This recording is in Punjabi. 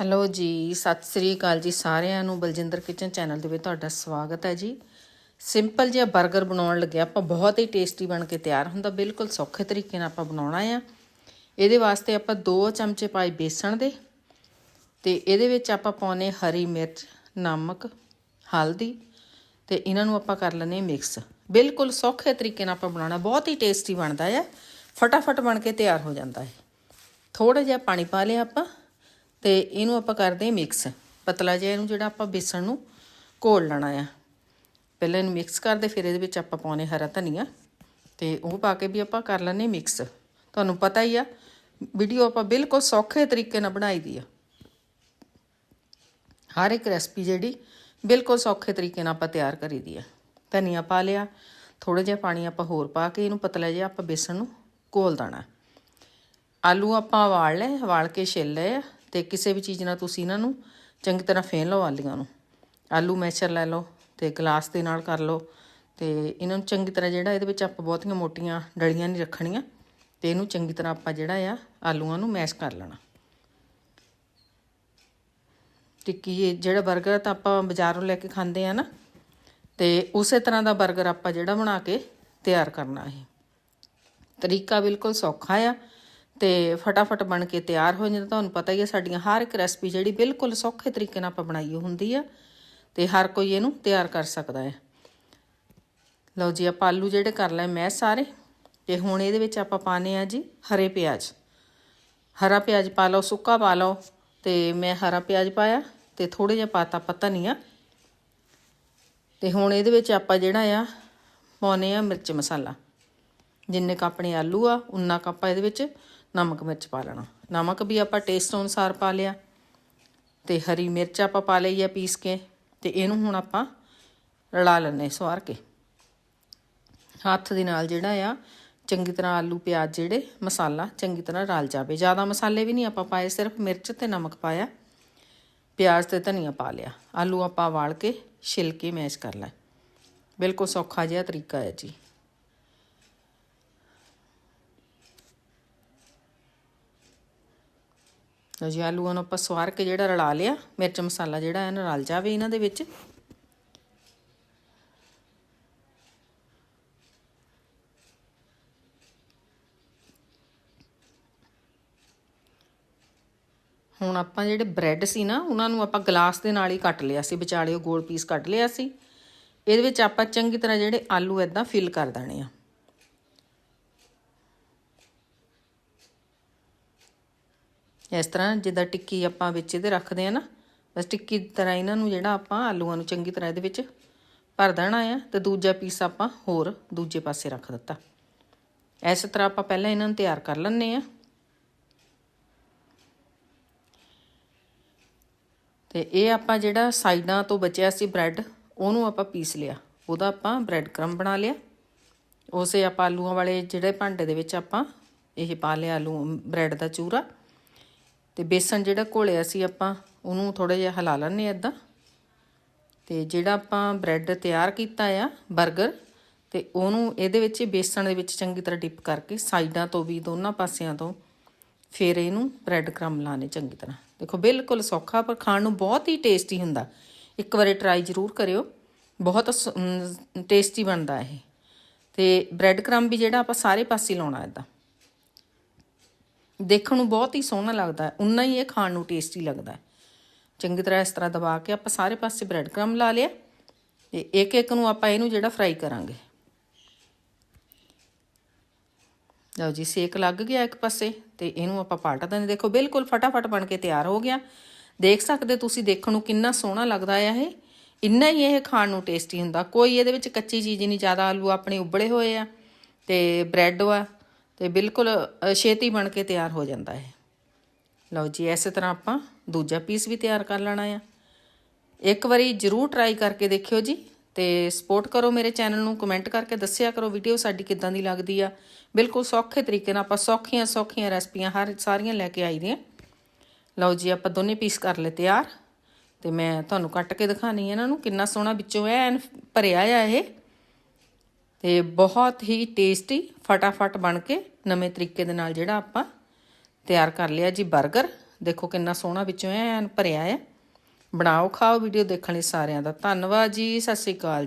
ਹੈਲੋ ਜੀ, ਸਤਿ ਸ੍ਰੀ ਅਕਾਲ ਜੀ ਸਾਰਿਆਂ ਨੂੰ ਬਲਜਿੰਦਰ ਕਿਚਨ ਚੈਨਲ ਦੇ ਵਿੱਚ ਤੁਹਾਡਾ ਸਵਾਗਤ ਹੈ ਜੀ। ਸਿੰਪਲ ਜਿਹਾ 버ਗਰ ਬਣਾਉਣ ਲੱਗੇ ਆਪਾਂ ਬਹੁਤ ਹੀ ਟੇਸਟੀ ਬਣ ਕੇ ਤਿਆਰ ਹੁੰਦਾ, ਬਿਲਕੁਲ ਸੌਖੇ ਤਰੀਕੇ ਨਾਲ ਆਪਾਂ ਬਣਾਉਣਾ ਆ। ਇਹਦੇ ਵਾਸਤੇ ਆਪਾਂ 2 ਚਮਚੇ ਪਾਈ ਬੇਸਣ ਦੇ, ਤੇ ਇਹਦੇ ਵਿੱਚ ਆਪਾਂ ਪਾਉਨੇ ਹਰੀ ਮਿਰਚ, ਨਮਕ, ਹਲਦੀ, ਤੇ ਇਹਨਾਂ ਨੂੰ ਆਪਾਂ ਕਰ ਲੈਨੇ ਮਿਕਸ। ਬਿਲਕੁਲ ਸੌਖੇ ਤਰੀਕੇ ਨਾਲ ਆਪਾਂ ਬਣਾਉਣਾ, ਬਹੁਤ ਹੀ ਟੇਸਟੀ ਬਣਦਾ ਆ, ਫਟਾਫਟ ਬਣ ਕੇ ਤਿਆਰ ਹੋ ਜਾਂਦਾ ਹੈ। ਥੋੜਾ ਜਿਹਾ ਪਾਣੀ ਪਾ ਲਿਆ ਆਪਾਂ ਤੇ ਇਹਨੂੰ ਆਪਾਂ ਕਰਦੇ ਮਿਕਸ ਪਤਲਾ ਜਿਹਾ ਇਹਨੂੰ ਜਿਹੜਾ ਆਪਾਂ ਬੇਸਣ ਨੂੰ ਘੋਲ ਲੈਣਾ ਆ। ਪਹਿਲਾਂ ਇਹਨੂੰ ਮਿਕਸ ਕਰਦੇ, ਫਿਰ ਇਹਦੇ ਵਿੱਚ ਆਪਾਂ ਪਾਉਨੇ ਹਰਾ ਧਨੀਆ। ਤੇ ਉਹ ਪਾ ਕੇ ਵੀ ਆਪਾਂ ਕਰ ਲੈਨੇ ਮਿਕਸ ਤੁਹਾਨੂੰ ਪਤਾ ਹੀ ਆ ਵੀਡੀਓ ਆਪਾਂ ਬਿਲਕੁਲ ਸੌਖੇ ਤਰੀਕੇ ਨਾਲ ਬਣਾਈ ਦੀ ਆ। ਹਰ ਇੱਕ ਰੈਸਪੀ ਜਿਹੜੀ ਬਿਲਕੁਲ ਸੌਖੇ ਤਰੀਕੇ ਨਾਲ ਆਪਾਂ ਤਿਆਰ ਕਰੀ ਦੀ ਆ। ਧਨੀਆ ਪਾ ਲਿਆ ਥੋੜਾ ਜਿਹਾ ਪਾਣੀ ਆਪਾਂ ਹੋਰ ਪਾ ਕੇ ਇਹਨੂੰ ਪਤਲਾ ਜਿਹਾ ਆਪਾਂ ਬੇਸਣ ਨੂੰ ਘੋਲ ਦੇਣਾ। ਆਲੂ ਆਪਾਂ ਉਬਾਲ ਲਏ, ਉਬਾਲ ਕੇ ਛਿੱਲ ਲਏ ਆ। ਤੇ ਕਿਸੇ ਵੀ ਚੀਜ਼ ਨਾਲ ਤੁਸੀਂ ਇਹਨਾਂ ਨੂੰ ਚੰਗੀ ਤਰ੍ਹਾਂ ਫੇਨ ਲਓ ਆਲੂਆਂ ਨੂੰ। ਆਲੂ ਮੈਸ਼ਰ ਲੈ ਲਓ ਤੇ ਗਲਾਸ ਦੇ ਨਾਲ ਕਰ ਲਓ ਤੇ ਇਹਨਾਂ ਨੂੰ ਚੰਗੀ ਤਰ੍ਹਾਂ ਜਿਹੜਾ ਇਹਦੇ ਵਿੱਚ ਆਪਾਂ ਬਹੁਤੀਆਂ ਮੋਟੀਆਂ ਡਲੀਆਂ ਨਹੀਂ ਰੱਖਣੀਆਂ ਤੇ ਇਹਨੂੰ ਚੰਗੀ ਤਰ੍ਹਾਂ ਆਪਾਂ ਜਿਹੜਾ ਆ ਆਲੂਆਂ ਨੂੰ ਮੈਸ਼ ਕਰ ਲੈਣਾ। ਟਿੱਕੀ ਇਹ ਜਿਹੜਾ 버ਗਰ ਤਾਂ ਆਪਾਂ ਬਾਜ਼ਾਰੋਂ ਲੈ ਕੇ ਖਾਂਦੇ ਆ ਨਾ, ਤੇ ਉਸੇ ਤਰ੍ਹਾਂ ਦਾ 버ਗਰ ਆਪਾਂ ਜਿਹੜਾ ਬਣਾ ਕੇ ਤਿਆਰ ਕਰਨਾ ਹੈ ਤਰੀਕਾ ਬਿਲਕੁਲ ਸੌਖਾ ਆ ਤੇ ਫਟਾਫਟ ਬਣ ਕੇ ਤਿਆਰ ਹੋ ਜਾਂਦਾ, ਤੁਹਾਨੂੰ ਪਤਾ ਹੀ ਹੈ ਸਾਡੀਆਂ ਹਰ ਇੱਕ ਰੈਸਪੀ ਜਿਹੜੀ ਬਿਲਕੁਲ ਸੌਖੇ ਤਰੀਕੇ ਨਾਲ ਆਪਾਂ ਬਣਾਈ ਹੁੰਦੀ ਆ ਤੇ ਹਰ ਕੋਈ ਇਹਨੂੰ ਤਿਆਰ ਕਰ ਸਕਦਾ ਹੈ। ਲਓ ਜੀ, ਆਪਾਂ ਆਲੂ ਜਿਹੜੇ ਕਰ ਲਏ ਮੈਂ ਸਾਰੇ ਤੇ ਹੁਣ ਇਹਦੇ ਵਿੱਚ ਆਪਾਂ ਪਾਣੇ ਆ ਜੀ ਹਰੇ ਪਿਆਜ਼। ਹਰਾ ਪਿਆਜ਼ ਪਾ ਲਓ, ਸੁੱਕਾ ਪਾ ਲਓ ਤੇ ਮੈਂ ਹਰਾ ਪਿਆਜ਼ ਪਾਇਆ ਤੇ ਥੋੜੇ ਜਿਹਾ ਪਾਤਾ ਪਤਾ ਨਹੀਂ ਆ ਤੇ ਹੁਣ ਇਹਦੇ ਵਿੱਚ ਆਪਾਂ ਜਿਹੜਾ ਆ ਪਾਉਨੇ ਆ ਮਿਰਚ ਮਸਾਲਾ। ਜਿੰਨੇ ਕ ਆਪਣੇ ਆਲੂ ਆ, ਉਨਾ ਕ ਆਪਾਂ ਇਹਦੇ ਵਿੱਚ ਨਮਕ ਮਿਰਚ ਪਾ ਲੈਣਾ। ਨਮਕ ਵੀ ਆਪਾਂ ਟੇਸਟ ਅਨੁਸਾਰ ਪਾ ਲਿਆ। ਤੇ ਹਰੀ ਮਿਰਚ ਆਪਾਂ ਪਾ ਲਈ ਆ ਪੀਸ ਕੇ। ਤੇ ਇਹਨੂੰ ਹੁਣ ਆਪਾਂ ਰਲਾ ਲੈਣੇ ਸਵਾਰ ਕੇ। ਹੱਥ ਦੇ ਨਾਲ ਜਿਹੜਾ ਆ, ਚੰਗੀ ਤਰ੍ਹਾਂ ਆਲੂ, ਪਿਆਜ਼ ਜਿਹੜੇ, ਮਸਾਲਾ ਚੰਗੀ ਤਰ੍ਹਾਂ ਰਲ ਜਾਵੇ। ਜ਼ਿਆਦਾ ਮਸਾਲੇ ਵੀ ਨਹੀਂ ਆਪਾਂ ਪਾਏ, ਸਿਰਫ ਮਿਰਚ ਤੇ ਨਮਕ ਪਾਇਆ। ਪਿਆਜ਼ ਤੇ ਧਨੀਆ ਪਾ ਲਿਆ। ਆਲੂ ਆਪਾਂ ਵਾਲ ਕੇ, ਛਿਲ ਕੇ ਮੈਸ਼ ਕਰ ਲੈ ਬਿਲਕੁਲ ਸੌਖਾ ਜਿਹਾ ਤਰੀਕਾ ਹੈ ਜੀ। ਲਓ ਜੀ ਆਲੂਆਂ ਨੂੰ ਆਪਾਂ ਸਵਾਰ ਕੇ ਜਿਹੜਾ ਰਲਾ ਲਿਆ, ਮਿਰਚ ਮਸਾਲਾ ਜਿਹੜਾ ਹੈ ਨਾ ਰਲ ਜਾਵੇ ਇਹਨਾਂ ਦੇ ਵਿੱਚ। ਹੁਣ ਆਪਾਂ ਜਿਹੜੇ ਬ੍ਰੈਡ ਸੀ ਨਾ, ਉਹਨਾਂ ਨੂੰ ਆਪਾਂ ਗਲਾਸ ਦੇ ਨਾਲ ਹੀ ਕੱਟ ਲਿਆ ਸੀ, ਵਿਚਾਲੇ ਉਹ ਗੋਲ ਪੀਸ ਕੱਟ ਲਿਆ ਸੀ। ਇਹਦੇ ਵਿੱਚ ਆਪਾਂ ਚੰਗੀ ਤਰ੍ਹਾਂ ਜਿਹੜੇ ਆਲੂ ਐਦਾਂ ਫਿਲ ਕਰ ਦੇਣੇ ਆ। ਇਸ ਤਰ੍ਹਾਂ ਜਿੱਦਾਂ ਟਿੱਕੀ ਆਪਾਂ ਵਿੱਚ ਇਹਦੇ ਰੱਖਦੇ ਆ ਨਾ, ਬਸ ਟਿੱਕੀ ਤਰ੍ਹਾਂ ਇਹਨਾਂ ਨੂੰ ਜਿਹੜਾ ਆਪਾਂ ਆਲੂਆਂ ਨੂੰ ਚੰਗੀ ਤਰ੍ਹਾਂ ਇਹਦੇ ਵਿੱਚ ਭਰ ਦੇਣਾ ਆ ਤੇ ਦੂਜਾ ਪੀਸ ਆਪਾਂ ਹੋਰ ਦੂਜੇ ਪਾਸੇ ਰੱਖ ਦਿੱਤਾ। ਇਸ ਤਰ੍ਹਾਂ ਆਪਾਂ ਪਹਿਲਾਂ ਇਹਨਾਂ ਨੂੰ ਤਿਆਰ ਕਰ ਲੈਣੇ ਆ ਤੇ ਇਹ ਆਪਾਂ ਜਿਹੜਾ ਸਾਈਡਾਂ ਤੋਂ ਬਚਿਆ ਸੀ ਬ੍ਰੈਡ, ਉਹਨੂੰ ਆਪਾਂ ਪੀਸ ਲਿਆ। ਉਹਦਾ ਆਪਾਂ ਬ੍ਰੈਡ ਕਰਮ ਬਣਾ ਲਿਆ। ਉਸੇ ਆਪਾਂ ਆਲੂਆਂ ਵਾਲੇ ਜਿਹੜੇ ਭਾਂਡੇ ਦੇ ਵਿੱਚ ਆਪਾਂ ਇਹ ਪਾ ਲਿਆ ਆਲੂ, ਬ੍ਰੈਡ ਦਾ ਚੂਰਾ। ਤੇ ਬੇਸਣ ਜਿਹੜਾ ਘੋਲਿਆ ਸੀ ਆਪਾਂ, ਉਹਨੂੰ ਥੋੜਾ ਜਿਹਾ ਹਿਲਾ ਲੈਣੇ ਇਦਾਂ। ਤੇ ਜਿਹੜਾ ਆਪਾਂ ਬ੍ਰੈਡ ਤਿਆਰ ਕੀਤਾ ਆ 버ਗਰ ਤੇ ਉਹਨੂੰ ਇਹਦੇ ਵਿੱਚ ਬੇਸਣ ਦੇ ਵਿੱਚ ਚੰਗੀ ਤਰ੍ਹਾਂ ਡਿਪ ਕਰਕੇ ਸਾਈਡਾਂ ਤੋਂ ਵੀ ਦੋਨਾਂ ਪਾਸਿਆਂ ਤੋਂ ਫਿਰ ਇਹਨੂੰ ਬ੍ਰੈਡ ਕ੍ਰਮ ਲਾਣੇ ਚੰਗੀ ਤਰ੍ਹਾਂ। ਦੇਖੋ, ਬਿਲਕੁਲ ਸੌਖਾ, ਪਰ ਖਾਣ ਨੂੰ ਬਹੁਤ ਹੀ ਟੇਸਟੀ ਹੁੰਦਾ। ਇੱਕ ਵਾਰੀ ਟਰਾਈ ਜ਼ਰੂਰ ਕਰਿਓ। ਬਹੁਤ ਟੇਸਟੀ ਬਣਦਾ ਇਹ। ਤੇ ਬ੍ਰੈਡ ਕ੍ਰਮ ਵੀ ਜਿਹੜਾ ਆਪਾਂ ਸਾਰੇ ਪਾਸੇ ਲਾਉਣਾ ਇਦਾਂ। ਦੇਖਣ ਨੂੰ ਬਹੁਤ ਹੀ ਸੋਹਣਾ ਲੱਗਦਾ ਹੈ, ਉਨਾ ਹੀ ਇਹ ਖਾਣ ਨੂੰ ਟੇਸਟੀ ਲੱਗਦਾ ਹੈ। ਚੰਗੀ ਤਰ੍ਹਾਂ ਇਸ ਤਰ੍ਹਾਂ ਦਬਾ ਕੇ ਆਪਾਂ ਸਾਰੇ ਪਾਸੇ ਬ੍ਰੈਡ ਕ੍ਰਮ ਲਾ ਲਿਆ ਤੇ ਇੱਕ ਇੱਕ ਨੂੰ ਆਪਾਂ ਇਹਨੂੰ ਜਿਹੜਾ ਫਰਾਈ ਕਰਾਂਗੇ। ਲਓ ਜੀ, ਸੇਕ ਲੱਗ ਗਿਆ ਇੱਕ ਪਾਸੇ ਤੇ ਇਹਨੂੰ ਆਪਾਂ ਪਲਟ ਦਿੰਦੇ ਦੇਖੋ, ਬਿਲਕੁਲ ਫਟਾਫਟ ਬਣ ਕੇ ਤਿਆਰ ਹੋ ਗਿਆ। ਦੇਖ ਸਕਦੇ ਤੁਸੀਂ ਦੇਖਣ ਨੂੰ ਕਿੰਨਾ ਸੋਹਣਾ ਲੱਗਦਾ ਆ ਇਹ। ਇੰਨਾ ਹੀ ਇਹ ਖਾਣ ਨੂੰ ਟੇਸਟੀ ਹੁੰਦਾ। ਕੋਈ ਇਹਦੇ ਵਿੱਚ ਕੱਚੀ ਚੀਜ਼ ਨਹੀਂ, ਜ਼ਿਆਦਾ ਆਲੂ ਆਪਣੇ ਉਬਲੇ ਹੋਏ ਆ ਤੇ ਬ੍ਰੈਡ ਵਾ ਤੇ ਬਿਲਕੁਲ ਛੇਤੀ ਬਣ ਕੇ ਤਿਆਰ ਹੋ ਜਾਂਦਾ ਹੈ। ਲਓ ਜੀ, ਇਸੇ ਤਰ੍ਹਾਂ ਆਪਾਂ ਦੂਜਾ ਪੀਸ ਵੀ ਤਿਆਰ ਕਰ ਲੈਣਾ ਆ। ਇੱਕ ਵਾਰੀ ਜਰੂਰ ਟਰਾਈ ਕਰਕੇ ਦੇਖਿਓ ਜੀ ਤੇ ਸਪੋਰਟ ਕਰੋ ਮੇਰੇ ਚੈਨਲ ਨੂੰ ਕਮੈਂਟ ਕਰਕੇ ਦੱਸਿਆ ਕਰੋ ਵੀਡੀਓ ਸਾਡੀ ਕਿੱਦਾਂ ਦੀ ਲੱਗਦੀ ਆ। ਬਿਲਕੁਲ ਸੌਖੇ ਤਰੀਕੇ ਨਾਲ ਆਪਾਂ ਸੌਖੀਆਂ ਸੌਖੀਆਂ ਰੈਸਪੀਆਂ ਹਰ, ਸਾਰੀਆਂ ਲੈ ਕੇ ਆਈ ਦੀਆਂ। ਲਓ ਜੀ, ਆਪਾਂ ਦੋਨੇ ਪੀਸ ਕਰ ਲਏ ਤਿਆਰ। ਤੇ ਮੈਂ ਤੁਹਾਨੂੰ ਕੱਟ ਕੇ ਦਿਖਾਣੀ ਇਹਨਾਂ ਨੂੰ, ਕਿੰਨਾ ਸੋਹਣਾ ਵਿੱਚੋਂ ਐਨ ਭਰਿਆ ਆ ਇਹ। ਤੇ ਬਹੁਤ ਹੀ ਟੇਸਟੀ ਫਟਾਫਟ ਬਣ ਕੇ ਨਵੇਂ ਤਰੀਕੇ ਦੇ ਨਾਲ ਜਿਹੜਾ ਆਪਾਂ ਤਿਆਰ ਕਰ ਲਿਆ ਜੀ 버ਗਰ ਦੇਖੋ ਕਿੰਨਾ ਸੋਹਣਾ ਵਿੱਚੋਂ ਐਨ ਭਰਿਆ ਹੈ ਬਣਾਓ, ਖਾਓ, ਵੀਡੀਓ ਦੇਖਣ ਲਈ ਸਾਰਿਆਂ ਦਾ ਧੰਨਵਾਦ ਜੀ। ਸਤਿ ਸ਼੍ਰੀ ਅਕਾਲ ਜੀ।